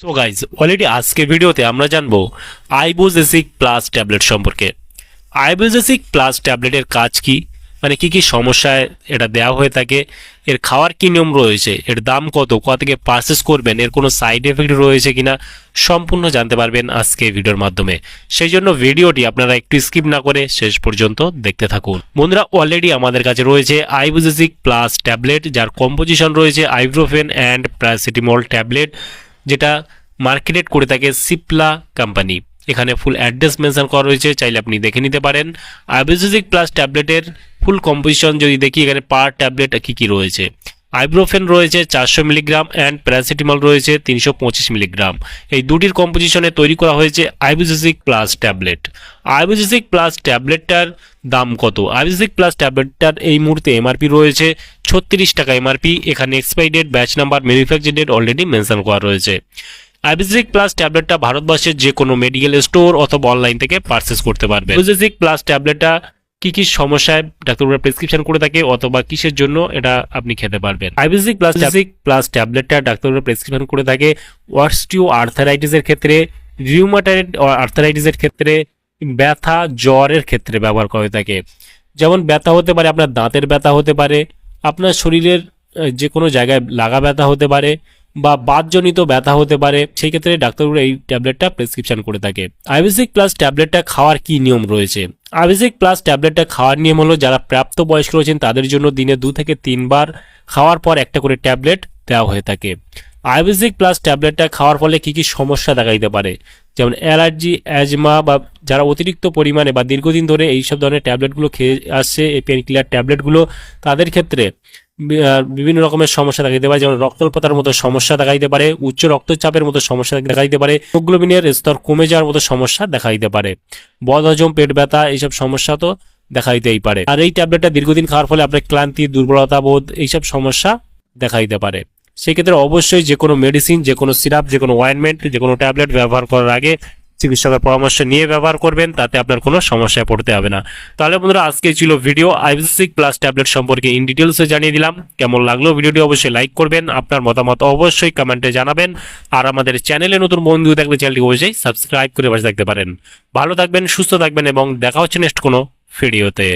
So guys already আজকে ভিডিওতে আমরা জানব আইবোজেসিক প্লাস ট্যাবলেট সম্পর্কে। আইবোজেসিক প্লাস ট্যাবলেটের কাজ কি? মানে কি কি সমস্যায় এটা দেওয়া হয়ে থাকে? এর খাওয়ার কি নিয়ম রয়েছে? এর দাম কত? কোথা থেকে পারচেস করবেন? এর কোনো সাইড এফেক্ট রয়েছে কিনা? সম্পূর্ণ জানতে পারবেন আজকে ভিডিওর মাধ্যমে। সেই জন্য ভিডিওটি আপনারা একটু স্কিপ না করে শেষ পর্যন্ত দেখতে থাকুন। বন্ধুরা অলরেডি আমাদের কাছে রয়েছে আইবোজেসিক প্লাস ট্যাবলেট যার কম্পোজিশন রয়েছে আইব্রোফেন অ্যান্ড প্যারাসিটামল ট্যাবলেট যেটা মার্কেটেড করে থাকে সিপলা কোম্পানি। এখানে ফুল অ্যাড্রেস মেনশন করা রয়েছে, চাইলে আপনি দেখে নিতে পারেন। আইবোজেসিক প্লাস ট্যাবলেটের ফুল কম্পোজিশন যদি দেখি, এখানে পার ট্যাবলেট কী কী রয়েছে? আইব্রোফেন রয়েছে চারশো মিলিগ্রাম অ্যান্ড প্যারাসিটামল রয়েছে তিনশো পঁচিশ মিলিগ্রাম। এই দুটির কম্পোজিশনে তৈরি করা হয়েছে Ibugesic plus tablet Ibugesic plus ট্যাবলেটটার দাম কত? আইবোজেসিক প্লাস ট্যাবলেটটার এই মুহূর্তে এমআরপি রয়েছে ছত্রিশ টাকা এমআরপি এখানে expiry date batch number manufacture date already mention করা রয়েছে। আইবিজিক প্লাস ট্যাবলেটটা ভারতবর্ষের যে কোনো মেডিকেল স্টোর অথবা অনলাইন থেকে পারচেস করতে পারবে আইবিজিক প্লাস ট্যাবলেটটা কি কি সমস্যায় ডাক্তারবাবুরা প্রেসক্রিপশন করে থাকে অথবা কিসের জন্য এটা আপনি খেতে পারবেন। আইবিজিক প্লাস প্লাস ট্যাবলেটটা ডাক্তারবাবুরা প্রেসক্রিপশন করে থাকে। ওয়ার্সটিও আর্থারাইটিসের ক্ষেত্রে রিউমাটাইড আর্থারাইটিসের ক্ষেত্রে, ব্যথা, জ্বরের ক্ষেত্রে ব্যবহার করা থাকে। যেমন ব্যথা হতে পারে, আপনার দাঁতের ব্যথা হতে পারে, আপনার শরীরের যে কোনো জায়গায় লাগা ব্যথা হতে পারে বা বাতজনিত ব্যথা হতে পারে, সেই ক্ষেত্রে ডাক্তারবাবু এই ট্যাবলেটটা প্রেসক্রিপশন করে থাকে। আইভিসিক প্লাস ট্যাবলেটটা খাওয়ার কি নিয়ম রয়েছে? আইভিসিক প্লাস ট্যাবলেটটা খাওয়ার নিয়ম হলো, যারা প্রাপ্ত বয়স্ক রয়েছেন, তাদের জন্য দিনে দু থেকে তিনবার খাওয়ার পর একটা করে ট্যাবলেট দেওয়া হয়ে থাকে। আইভিসিক প্লাস ট্যাবলেটটা খাওয়ার ফলে কি কি সমস্যা দেখা দিতে পারে? যেমন অ্যালার্জি, অ্যাজমা বা যারা অতিরিক্ত পরিমাণে বা দীর্ঘদিন ধরে এই সব ধরনের ট্যাবলেটগুলো খেয়ে আসছে, এই পেন কিলার ট্যাবলেটগুলো, তাদের ক্ষেত্রে বিভিন্ন রকমের সমস্যা দেখা দিতে পারে, যেমন রক্তল্পতার মতো সমস্যা দেখা দিতে পারে, উচ্চ রক্তচাপের মতো সমস্যা দেখা দিতে পারে, হিমোগ্লোবিনের স্তর কমে যাওয়ার মতো সমস্যা দেখা দিতে পারে। বদহজম পেট ব্যথা, এইসব সমস্যা তো দেখা দিতেই পারে। আর এই ট্যাবলেটটা দীর্ঘদিন খাওয়ার ফলে আপনার ক্লান্তি, দুর্বলতা বোধ, এইসব সমস্যা দেখা দিতে পারে। সেক্ষেত্রে অবশ্যই যে কোনো মেডিসিন যে কোনো সিরাপ যে কোনো অয়েনমেন্ট যে কোনো ট্যাবলেট ব্যবহার করার আগে চিকিৎসকের পরামর্শ নিয়ে ব্যবহার করবেন, তাতে আপনার কোনো সমস্যায় পড়তে হবে না। তাহলে বন্ধুরা, আজকে ছিল ভিডিও। আইভিসিক প্লাস ট্যাবলেট সম্পর্কে ইন ডিটেলসে জানিয়ে দিলাম। কেমন লাগল ভিডিওটি অবশ্যই লাইক করবেন, আপনার মতামত অবশ্যই কমেন্টে জানাবেন। আর আমাদের চ্যানেলে নতুন বন্ধু থাকলে চ্যানেলটি অবশ্যই সাবস্ক্রাইব করে পাশে থাকতে পারেন। ভালো থাকবেন, সুস্থ থাকবেন এবং দেখা হচ্ছে নেক্সট কোনো ভিডিওতে